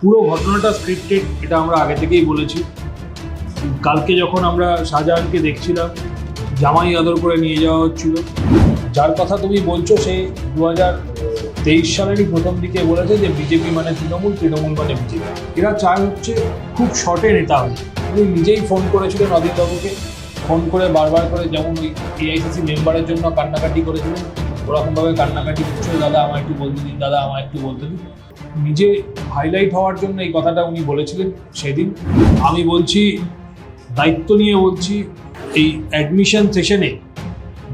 পুরো ঘটনাটা স্ক্রিপ্টেড এটা আমরা আগে থেকেই বলেছি। কালকে যখন আমরা শাহজাহানকে দেখছিলাম, জামাই আদর করে নিয়ে যাওয়া হচ্ছিল। যার কথা তুমি বলছো, সে দু হাজার তেইশ সালেরই প্রথম দিকে বলেছে যে, বিজেপি মানে তৃণমূল তৃণমূল মানে বিজেপি। এরা চায় হচ্ছে খুব শর্টে নেতা হয় উনি নিজেই ফোন করেছিলেন অদিতবাবুকে ফোন করে বারবার করে যেমন ওই এআইসিসি মেম্বারের জন্য কান্নাকাটি করেছিলেন। ওরকমভাবে কান্নাকাটি করছিল দাদা আমার একটু বলতে দিন, দাদা আমার একটু বলতে দিন। নিজে হাইলাইট হওয়ার জন্য এই কথাটা উনি বলেছিলেন সেদিন। আমি বলছি, দায়িত্ব নিয়ে বলছি, এই অ্যাডমিশন সেশনে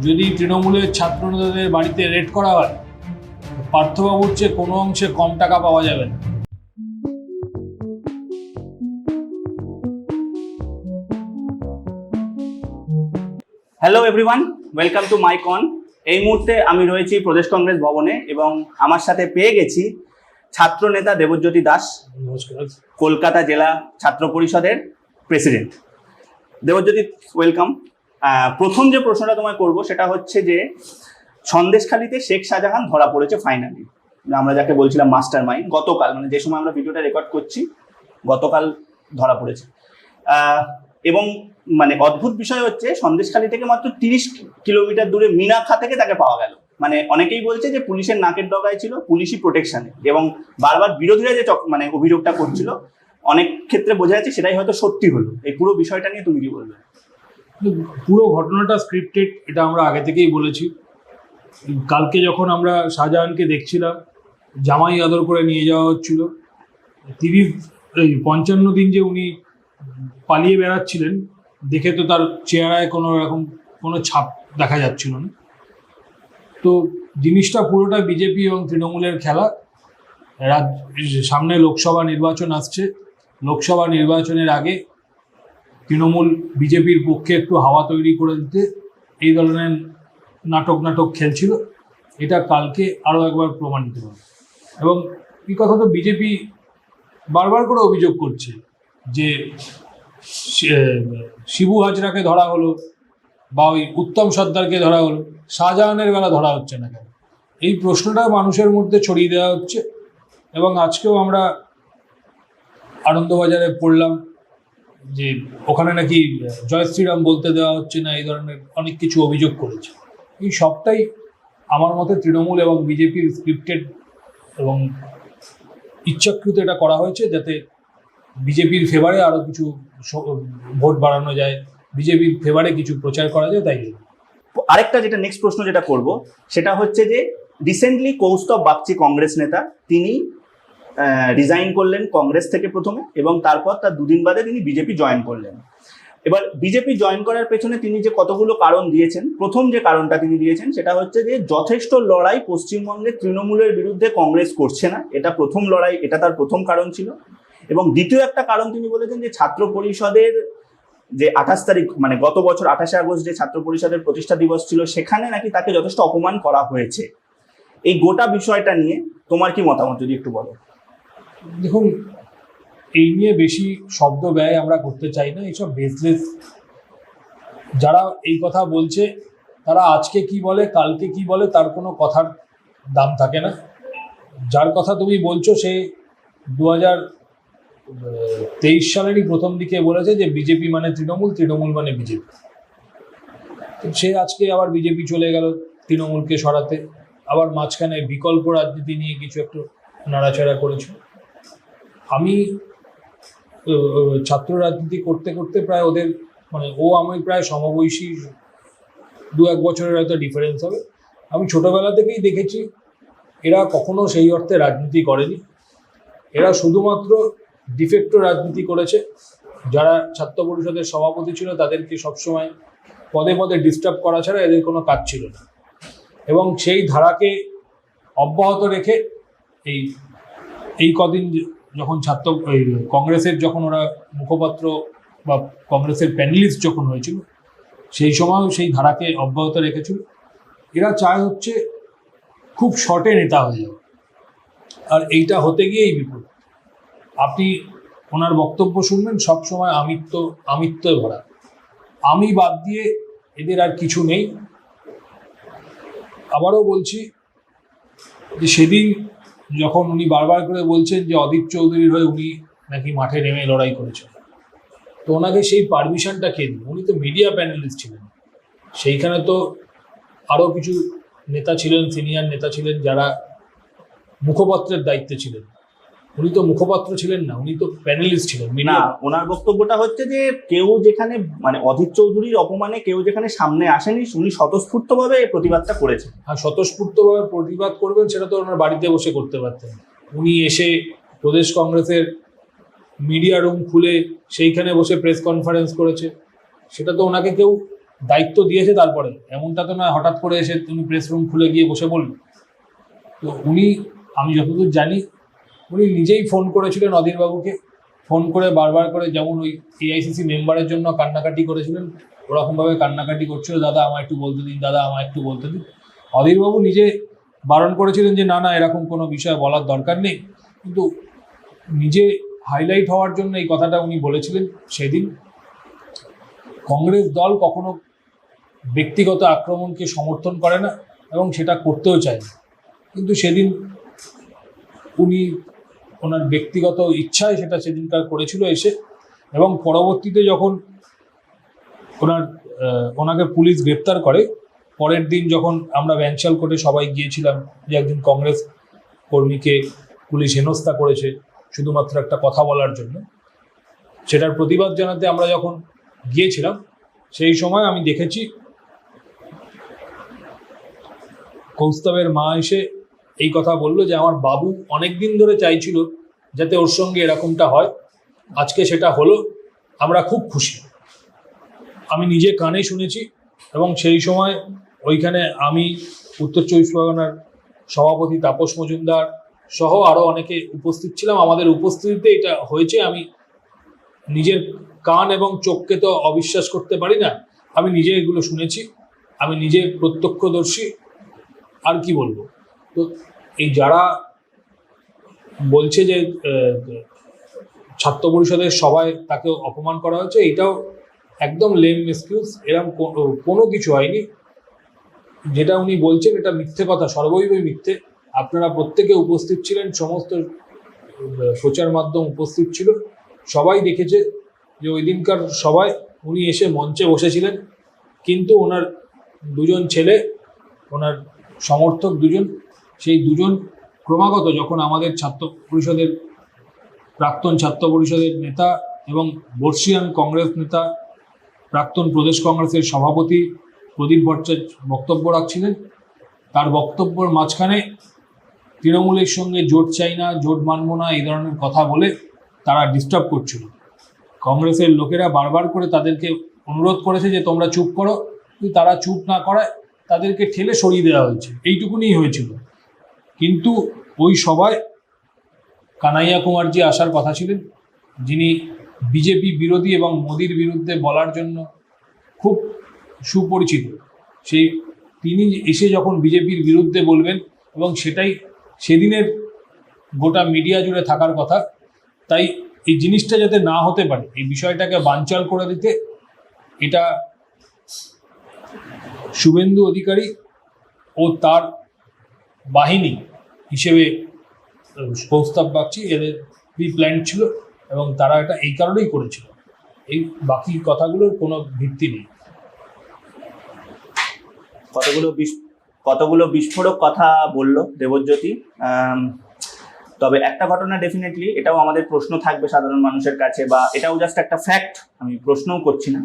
যদি তৃণমূলের ছাত্র নেতাদের বাড়িতে রেড করা হয় পার্থবাবুর চেয়ে কোনো অংশে কম টাকা পাওয়া যাবে না। Hello everyone welcome to my কন এই মুহূর্তে আমি রয়েছি প্রদেশ কংগ্রেস ভবনে এবং আমার সাথে পেয়ে গেছি ছাত্র নেতা দেবজ্যোতি দাস কলকাতা জেলা ছাত্র পরিষদের প্রেসিডেন্ট। দেবজ্যোতি ওয়েলকাম প্রথম যে প্রশ্নটা তোমায় করব সেটা হচ্ছে যে সন্দেশখালিতে শেখ শাহজাহান ধরা পড়েছে ফাইনালি আমরা যাকে বলছিলাম মাস্টার মাইন্ড গতকাল মানে যে সময় আমরা ভিডিওটা রেকর্ড করছি গতকাল ধরা পড়েছে। এবং মানে অদ্ভুত বিষয় হচ্ছে, সন্দেশখালী থেকে মাত্র তিরিশ কিলোমিটার দূরে মিনাখা থেকে তাকে পাওয়া গেল। মানে অনেকেই বলছে যে পুলিশের নাকের ডগায় ছিল, পুলিশই প্রোটেকশনে এবং বারবার বিরোধীরা যে মানে অভিযোগটা করছিল, অনেক ক্ষেত্রে বোঝা যাচ্ছে সেটাই হয়তো সত্যি হলো। এই পুরো বিষয়টা নিয়ে তুমি কি বলবে? পুরো ঘটনাটা স্ক্রিপ্টেড এটা আমরা আগে থেকেই বলেছি। কালকে যখন আমরা শাহজাহানকে দেখছিলাম, জামাই আদর করে নিয়ে যাওয়া হচ্ছিল। এই পঞ্চান্ন দিন যে উনি পালিয়ে বেড়াচ্ছিলেন, দেখে তো তার চেহারায় কোনো রকম কোনো ছাপ দেখা যাচ্ছিল না। তো জিনিসটা পুরোটা বিজেপি এবং তৃণমূলের খেলা। সামনে লোকসভা নির্বাচন আসছে। লোকসভা নির্বাচনের আগে তৃণমূল বিজেপির পক্ষে একটু হাওয়া তৈরি করে দিতে এই ধরনের নাটক নাটক খেলছিল। এটা কালকে আরও একবার প্রমাণিত হবে এবং এই কথা তো বিজেপি বারবার করে অভিযোগ করছে। যে শিবু হাজরাকে ধরা হলো বা ওই উত্তম সর্দারকে ধরা হলো, শাহজাহানের বেলা ধরা হচ্ছে না কেন? এই প্রশ্নটা মানুষের মধ্যে ছড়িয়ে দেওয়া হচ্ছে এবং আজকেও আমরা আনন্দবাজারে পড়লাম যে ওখানে নাকি জয় শ্রীরাম বলতে দেওয়া হচ্ছে না, এই ধরনের অনেক কিছু অভিযোগ করেছে। এই সবটাই আমার মতে তৃণমূল এবং বিজেপির স্ক্রিপ্টেড এবং ইচ্ছাকৃত এটা করা হয়েছে যাতে বিজেপির ফেভারে আরও কিছু ভোট বাড়ানো যায়, বিজেপির ফেভারে কিছু প্রচার করা যায়, তাই। আরেকটা যেটা নেক্সট প্রশ্ন যেটা করব, সেটা হচ্ছে যে রিসেন্টলি কৌস্তব বাগচি কংগ্রেস নেতা, তিনি রিজাইন করলেন কংগ্রেস থেকে প্রথমে এবং তারপর তার দুদিন বাদে তিনি বিজেপি জয়েন করলেন। এবার বিজেপি জয়েন করার পেছনে তিনি যে কতগুলো কারণ দিয়েছেন, প্রথম যে কারণটা তিনি দিয়েছেন, সেটা হচ্ছে যে যথেষ্ট লড়াই পশ্চিমবঙ্গে তৃণমূলের বিরুদ্ধে কংগ্রেস করছে না। এটা প্রথম লড়াই, এটা তার প্রথম কারণ ছিল। এবং দ্বিতীয় একটা কারণ তিনি বলেছেন যে ছাত্র পরিষদের যে আঠাশ তারিখ মানে গত বছর আঠাশে আগস্ট যে ছাত্র পরিষদের প্রতিষ্ঠা দিবস ছিল, সেখানে নাকি তাকে যথেষ্ট অপমান করা হয়েছে। এই গোটা বিষয়টা নিয়ে তোমার কি মতামত যদি একটু বলো? দেখুন, এই নিয়ে বেশি শব্দ ব্যয় আমরা করতে চাই না, এইসব বেসলেস যারা এই কথা বলছে, তারা আজকে কি বলে, কালকে কি বলে, তার কোনো কথার দাম থাকে না। যার কথা তুমি বলছো, সে দু হাজার তেইশ সালেরই প্রথম দিকে বলেছে যে বিজেপি মানে তৃণমূল তৃণমূল মানে বিজেপি। সে আজকে আবার বিজেপি চলে গেল তৃণমূলকে সরাতে। আবার মাঝখানে বিকল্প রাজনীতি নিয়ে কিছু একটু নাড়াচাড়া করেছে। আমি ছাত্র রাজনীতি করতে করতে প্রায় ওদের মানে ও আমি প্রায় সমবয়সী, দু এক বছরের হয়তো ডিফারেন্স হবে। আমি ছোটোবেলা থেকেই দেখেছি, এরা কখনো সেই অর্থে রাজনীতি করেনি। এরা শুধুমাত্র ডিফেক্টো রাজনীতি করেছে। যারা ছাত্র পরিষদের সভাপতি ছিল, তাদেরকে সবসময় পদে পদে ডিস্টার্ব করা ছাড়া এদের কোনো কাজ ছিল না। এবং সেই ধারাকে অব্যাহত রেখে এই এই কদিন যখন ছাত্র কংগ্রেসের যখন ওরা মুখপাত্র বা কংগ্রেসের প্যানেলিস্ট যখন হয়েছিল, সেই সময়ও সেই ধারাকে অব্যাহত রেখেছিল। এরা চায় হচ্ছে খুব শর্টে নেতা হয়ে যাবে আর এইটা হতে গিয়েই বিপদ আপনি ওনার বক্তব্য শুনবেন, সবসময় আমিত্ব আমিত্বে ভরা। আমি বাদ দিয়ে এদের আর কিছু নেই। আবারও বলছি যে সেদিন যখন উনি বারবার করে বলছেন যে অদিত চৌধুরীর হয়ে উনি নাকি মাঠে নেমে লড়াই করেছেন। তো ওনাকে সেই পারমিশনটা কে দিল? উনি তো মিডিয়া প্যানেলিস্ট ছিলেন। সেইখানে তো আরও কিছু নেতা ছিলেন সিনিয়র নেতা ছিলেন যারা মুখপত্রের দায়িত্বে ছিলেন। উনি তো মুখপাত্র ছিলেন না উনি তো প্যানেলিস্ট ছিলেন না ওনার বক্তব্যটা হচ্ছে যে কেউ যেখানে মানে অধীর চৌধুরীর অপমানে কেউ যেখানে সামনে আসেনি উনি স্বতঃস্ফূর্তভাবে এই প্রতিবাদটা করেছেন। আর স্বতঃস্ফূর্তভাবে প্রতিবাদ করবেন সেটা তো ওনার বাড়িতে বসে করতে পারতেন। উনি এসে প্রদেশ কংগ্রেসের মিডিয়া রুম খুলে সেইখানে বসে প্রেস কনফারেন্স করেছে। সেটা তো ওনাকে কেউ দায়িত্ব দিয়েছে তারপরে এমনটা তো নয় হঠাৎ করে এসে তুমি প্রেস রুম খুলে গিয়ে বসে বলবে তো উনি আমি যতদূর জানি উনি নিজেই ফোন করেছিলেন অধীরবাবুকে। ফোন করে বারবার করে যেমন ওই এআইসিসি মেম্বারের জন্য কান্নাকাটি করেছিলেন, ওরকমভাবে কান্নাকাটি করছিল, দাদা, আমায় একটু বলতে দিন, দাদা, আমায় একটু বলতে দিন। অধীরবাবু নিজে বারণ করেছিলেন যে, না না, এরকম কোনো বিষয় বলার দরকার নেই। কিন্তু নিজে হাইলাইট হওয়ার জন্য এই কথাটা উনি বলেছিলেন সেদিন। কংগ্রেস দল কখনো ব্যক্তিগত আক্রমণকে সমর্থন করে না এবং সেটা করতেও চায় কিন্তু সেদিন উনি ওনার ব্যক্তিগত ইচ্ছায় সেটা সেদিনকার করেছিল এসে এবং পরবর্তীতে যখন ওনার ওনাকে পুলিশ গ্রেপ্তার করে, পরের দিন যখন আমরা ব্যাংশাল কোর্টে সবাই গিয়েছিলাম যে একজন কংগ্রেস কর্মীকে পুলিশ হেনস্থা করেছে শুধুমাত্র একটা কথা বলার জন্য, সেটার প্রতিবাদ জানাতে আমরা যখন গিয়েছিলাম, সেই সময় আমি দেখেছি কৌস্তবের মা এসে এই কথা বলল যে আমার বাবু অনেক দিন ধরে চাইছিল যাতে ওর সঙ্গে এরকমটা হয়। আজকে সেটা হলো, আমরা খুব খুশি। আমি নিজে কানে শুনেছি এবং সেই সময় ওইখানে আমি উত্তর চব্বিশ পরগনার সভাপতি তাপস মজুমদার সহ আরও অনেকে উপস্থিত ছিলাম। আমাদের উপস্থিতিতে এটা হয়েছে, আমি নিজের কান এবং চোখকে তো অবিশ্বাস করতে পারি না। আমি নিজে এগুলো শুনেছি, আমি নিজে প্রত্যক্ষদর্শী। আর কি বলব? তো এই যারা বলছে যে ছাত্র পরিষদের সবাই তাকে অপমান করা হয়েছে, এটাও একদম লেম এক্সকিউজ এরকম কোনো কিছু হয়নি। যেটা উনি বলছেন, এটা মিথ্যে কথা, সর্বৈবই মিথ্যে। আপনারা প্রত্যেকে উপস্থিত ছিলেন, সমস্ত প্রচার মাধ্যম উপস্থিত ছিল। সবাই দেখেছে যে ওই দিনকার সবাই উনি এসে মঞ্চে বসেছিলেন। কিন্তু ওনার দুজন ছেলে, ওনার সমর্থক দুজন সেই দুজন ক্রমাগত যখন আমাদের ছাত্র পরিষদের, প্রাক্তন ছাত্র পরিষদের নেতা এবং বর্ষিয়ান কংগ্রেস নেতা, প্রাক্তন প্রদেশ কংগ্রেসের সভাপতি প্রদীপ ভট্টাচার্য বক্তব্য রাখছিলেন। তার বক্তব্যের মাঝখানে তৃণমূলের সঙ্গে জোট চাই না, জোট মানব না, এই ধরনের কথা বলে তারা ডিস্টার্ব করছিল। কংগ্রেসের লোকেরা বারবার করে তাদেরকে অনুরোধ করেছে যে, তোমরা চুপ করো। তারা চুপ না করায় তাদেরকে ঠেলে সরিয়ে দেওয়া হয়েছে। এইটুকুনি হয়েছিল। কিন্তু ওই সভায় কানাইয়া কুমারজি আসার কথা ছিলেন। যিনি বিজেপি বিরোধী এবং মোদির বিরুদ্ধে বলার জন্য খুব সুপরিচিত। সেই তিনি এসে যখন বিজেপির বিরুদ্ধে বলবেন এবং সেটাই সেদিনের গোটা মিডিয়া জুড়ে থাকার কথা, তাই এই জিনিসটা যাতে না হতে পারে, এই বিষয়টাকে বানচাল করে দিতে এটা শুভেন্দু অধিকারী ও তার বাহিনী হিসেবে প্রস্তাব বাগচি এদের প্রি প্ল্যান ছিল এবং তারা এটা এই কারণেই করেছিল। এই বাকি কথাগুলোর কোনো ভিত্তি নেই। কতগুলো কতগুলো বিস্ফোরক কথা বলল দেবজ্যোতি? তবে একটা ঘটনা ডেফিনেটলি এটাও আমাদের প্রশ্ন থাকবে সাধারণ মানুষের কাছে, বা এটাও জাস্ট একটা ফ্যাক্ট আমি প্রশ্নও করছি না।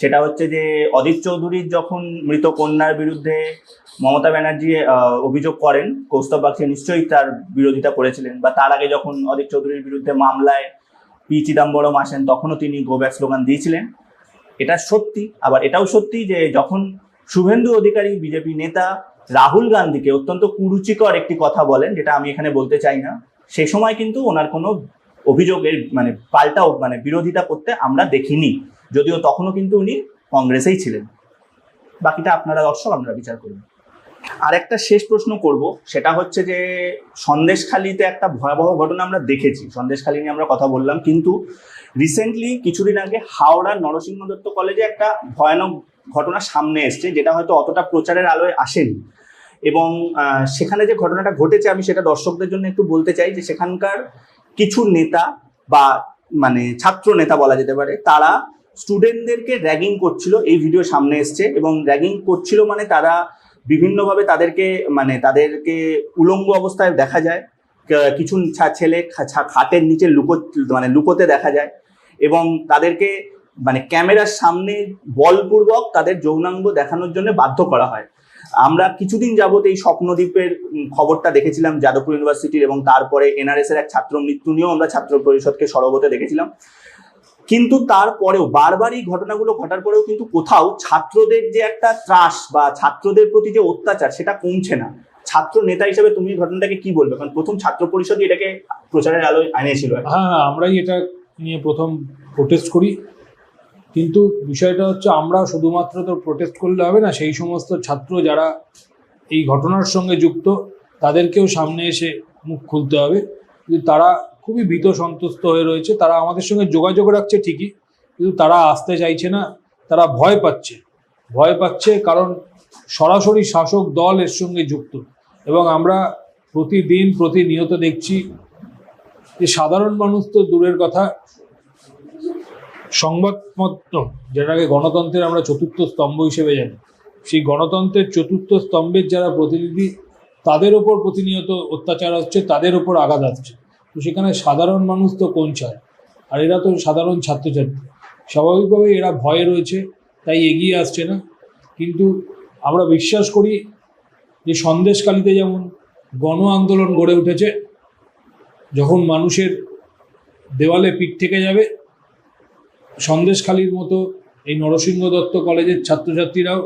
সেটা হচ্ছে যে অদিত চৌধুরীর যখন মৃত কন্যার বিরুদ্ধে মমতা ব্যানার্জি অভিযোগ করেন, কৌস্তব বাগচি নিশ্চয়ই তার বিরোধিতা করেছিলেন, বা তার আগে যখন অদিত চৌধুরীর বিরুদ্ধে মামলায় পি চিদাম্বরম আসেন, তখনও তিনি গো ব্যাক স্লোগান দিয়েছিলেন। এটা সত্যি, আবার এটাও সত্যি যে যখন শুভেন্দু অধিকারী, বিজেপি নেতা রাহুল গান্ধীকে অত্যন্ত কুরুচিকর একটি কথা বলেন, যেটা আমি এখানে বলতে চাই না, সে সময় কিন্তু ওনার কোনো অভিযোগের মানে পাল্টাও মানে বিরোধিতা করতে আমরা দেখিনি। যদিও তখনও কিন্তু উনি কংগ্রেসেই ছিলেন। বাকিটা আপনারা দর্শক আপনারা বিচার করুন আর একটা শেষ প্রশ্ন করব, সেটা হচ্ছে যে সন্দেশখালিতে একটা ভয়াবহ ঘটনা আমরা দেখেছি। সন্দেশখালি নিয়ে আমরা কথা বললাম, কিন্তু রিসেন্টলি কিছুদিন আগে হাওড়ার নরসিংহ দত্ত কলেজে একটা ভয়ানক ঘটনা সামনে এসছে, যেটা হয়তো অতটা প্রচারের আলোয় আসেনি। এবং সেখানে যে ঘটনাটা ঘটেছে, আমি সেটা দর্শকদের জন্য একটু বলতে চাই যে সেখানকার কিছু নেতা বা মানে ছাত্র নেতা বলা যেতে পারে, তারা স্টুডেন্টদেরকে র্যাগিং করছিল, এই ভিডিও সামনে এসছে এবং র্যাগিং করছিল মানে তারা বিভিন্নভাবে তাদেরকে মানে তাদেরকে উলঙ্গ অবস্থায় দেখা যায়। কিছু ছেলে খাটের নিচে লুকো মানে লুকোতে দেখা যায় এবং তাদেরকে মানে ক্যামেরার সামনে বলপূর্বক তাদের যৌনাঙ্গ দেখানোর জন্য বাধ্য করা হয়। আমরা কিছুদিন যাবত এই স্বপ্নদ্বীপের খবরটা দেখেছিলাম যাদবপুর ইউনিভার্সিটির এবং তারপরে এনআরএস এর এক ছাত্র মৃত্যু নিয়েও আমরা ছাত্র পরিষদকে সরব হতে দেখেছিলাম। কিন্তু তারপরেও বারবার এই ঘটনাগুলো ঘটার পরেও কিন্তু কোথাও ছাত্রদের যে একটা ত্রাস বা ছাত্রদের প্রতি যে অত্যাচার সেটা কমছে না। ছাত্র নেতা হিসেবে তুমি ঘটনাটাকে কি বলবে? কারণ প্রথম ছাত্র পরিষদই এটাকে প্রচারের আলোয় আনিয়েছিল হ্যাঁ হ্যাঁ, আমরাই এটা নিয়ে প্রথম প্রোটেস্ট করি। কিন্তু বিষয়টা হচ্ছে আমরা শুধুমাত্র তো প্রোটেস্ট করলে হবে না সেই সমস্ত ছাত্র যারা এই ঘটনার সঙ্গে যুক্ত তাদেরকেও সামনে এসে মুখ খুলতে হবে। তারা খুবই ভীত সন্তুষ্ট হয়ে রয়েছে। তারা আমাদের সঙ্গে যোগাযোগ রাখছে ঠিকই, কিন্তু তারা আসতে চাইছে না, তারা ভয় পাচ্ছে। ভয় পাচ্ছে কারণ সরাসরি শাসক দল এর সঙ্গে যুক্ত। এবং আমরা প্রতিদিন প্রতিনিয়ত দেখছি যে সাধারণ মানুষ তো দূরের কথা। সংবাদ মাধ্যম, যেটাকে গণতন্ত্রের আমরা চতুর্থ স্তম্ভ হিসেবে জানি, সেই গণতন্ত্রের চতুর্থ স্তম্ভের যারা প্রতিনিধি, তাদের ওপর প্রতিনিয়ত অত্যাচার হচ্ছে তাদের ওপর আঘাত আসছে। তো সেখানে সাধারণ মানুষ তো কোন চায় আর এরা তো সাধারণ ছাত্রছাত্রী। স্বাভাবিকভাবে এরা ভয়ে রয়েছে, তাই এগিয়ে আসছে না। কিন্তু আমরা বিশ্বাস করি যে সন্দেশকালীতে যেমন গণ আন্দোলন গড়ে উঠেছে, যখন মানুষের দেওয়ালে পিঠ থেকে যাবে, সন্দেশখালীর মতো এই নরসিংহ দত্ত কলেজের ছাত্রছাত্রীরাও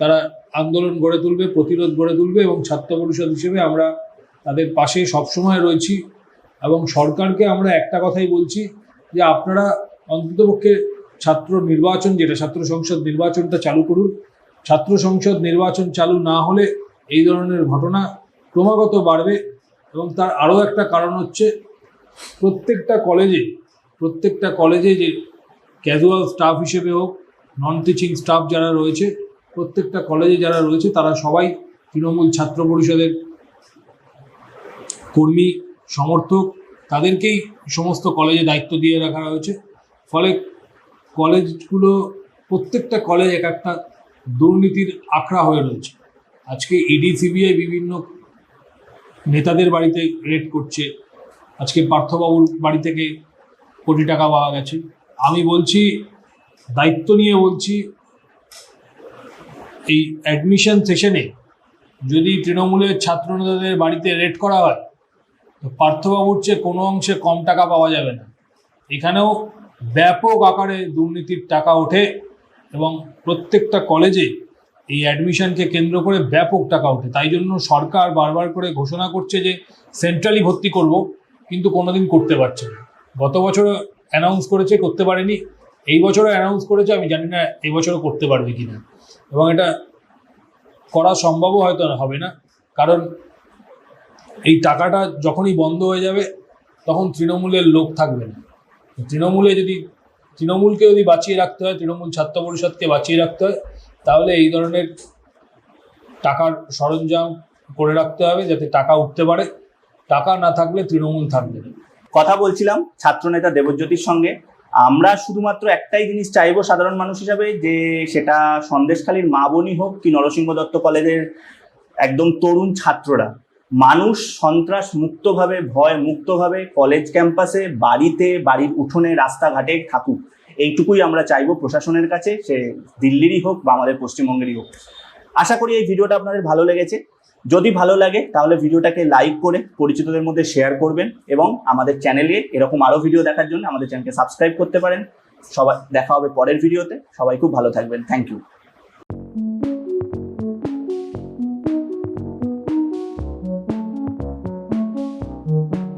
তারা আন্দোলন গড়ে তুলবে, প্রতিরোধ গড়ে তুলবে এবং ছাত্র পরিষদ হিসেবে আমরা তাদের পাশে সবসময় রয়েছি। এবং সরকারকে আমরা একটা কথাই বলছি যে আপনারা অন্ততপক্ষে ছাত্র নির্বাচন, যেটা ছাত্র সংসদ নির্বাচনটা চালু করুন। ছাত্র সংসদ নির্বাচন চালু না হলে এই ধরনের ঘটনা ক্রমাগত বাড়বে এবং তার আরও একটা কারণ হচ্ছে প্রত্যেকটা কলেজে প্রত্যেকটা কলেজে যে ক্যাজুয়াল স্টাফ হিসেবে হোক নন টিচিং স্টাফ যারা রয়েছে, প্রত্যেকটা কলেজে যারা রয়েছে তারা সবাই তৃণমূল ছাত্র পরিষদের কর্মী সমর্থক তাদেরকেই সমস্ত কলেজে দায়িত্ব দিয়ে রাখা হয়েছে। ফলে কলেজগুলো প্রত্যেকটা কলেজ এক একটা দুর্নীতির আখড়া হয়ে রয়েছে। আজকে ইডি সিবিআই বিভিন্ন নেতাদের বাড়িতে রেড করছে। আজকে পার্থবাবুর বাড়ি থেকে কোটি টাকা পাওয়া গেছে। আমি বলছি, দায়িত্ব নিয়ে বলছি, এই অ্যাডমিশন সেশনে যদি তৃণমূলের ছাত্র নেতাদের বাড়িতে রেড করা হয় পার্থবাবুর চেয়ে কোনো অংশে কম টাকা পাওয়া যাবে না। এখানেও ব্যাপক আকারে দুর্নীতির টাকা ওঠে এবং প্রত্যেকটা কলেজে এই অ্যাডমিশনকে কেন্দ্র করে ব্যাপক টাকা ওঠে। তাই জন্য সরকার বারবার করে ঘোষণা করছে যে সেন্ট্রালি ভর্তি করব, কিন্তু কোনোদিন করতে পারছে না। গত বছরও অ্যানাউন্স করেছে, করতে পারেনি। এই বছরও অ্যানাউন্স করেছে, আমি জানি না এই বছরও করতে পারবে কি না এবং এটা করা সম্ভবও হয়তো হবে না, কারণ এই টাকাটা যখনই বন্ধ হয়ে যাবে, তখন তৃণমূলের লোক থাকবে না। তৃণমূলে যদি, তৃণমূলকে যদি বাঁচিয়ে রাখতে হয়, তৃণমূল ছাত্র পরিষদকে বাঁচিয়ে রাখতে হয়, তাহলে এই ধরনের টাকার সরঞ্জাম করে রাখতে হবে যাতে টাকা উঠতে পারে। টাকা না থাকলে তৃণমূল থাকবে না। কথা বলছিলাম ছাত্রনেতা দেবজ্যোতির সঙ্গে। আমরা শুধুমাত্র একটাই জিনিস চাইব সাধারণ মানুষ হিসাবে, যে সেটা সন্দেশখালীর মা বোনই হোক কি নরসিংহ দত্ত কলেজের একদম তরুণ ছাত্ররা মানুষ সন্ত্রাস মুক্তভাবে, ভয় মুক্তভাবে কলেজ ক্যাম্পাসে বাড়িতে, বাড়ির উঠোনে, রাস্তাঘাটে থাকুক। এইটুকুই আমরা চাইব প্রশাসনের কাছে, সে দিল্লিরই হোক বা আমাদের পশ্চিমবঙ্গেরই হোক। আশা করি এই ভিডিওটা আপনাদের ভালো লেগেছে। যদি ভালো লাগে, তাহলে ভিডিওটাকে লাইক করে পরিচিতদের মধ্যে শেয়ার করবেন এবং আমাদের চ্যানেলে এরকম আরও ভিডিও দেখার জন্য আমাদের চ্যানেলকে সাবস্ক্রাইব করতে পারেন। সবাই, দেখা হবে পরের ভিডিওতে সবাই খুব ভালো থাকবেন। Thank you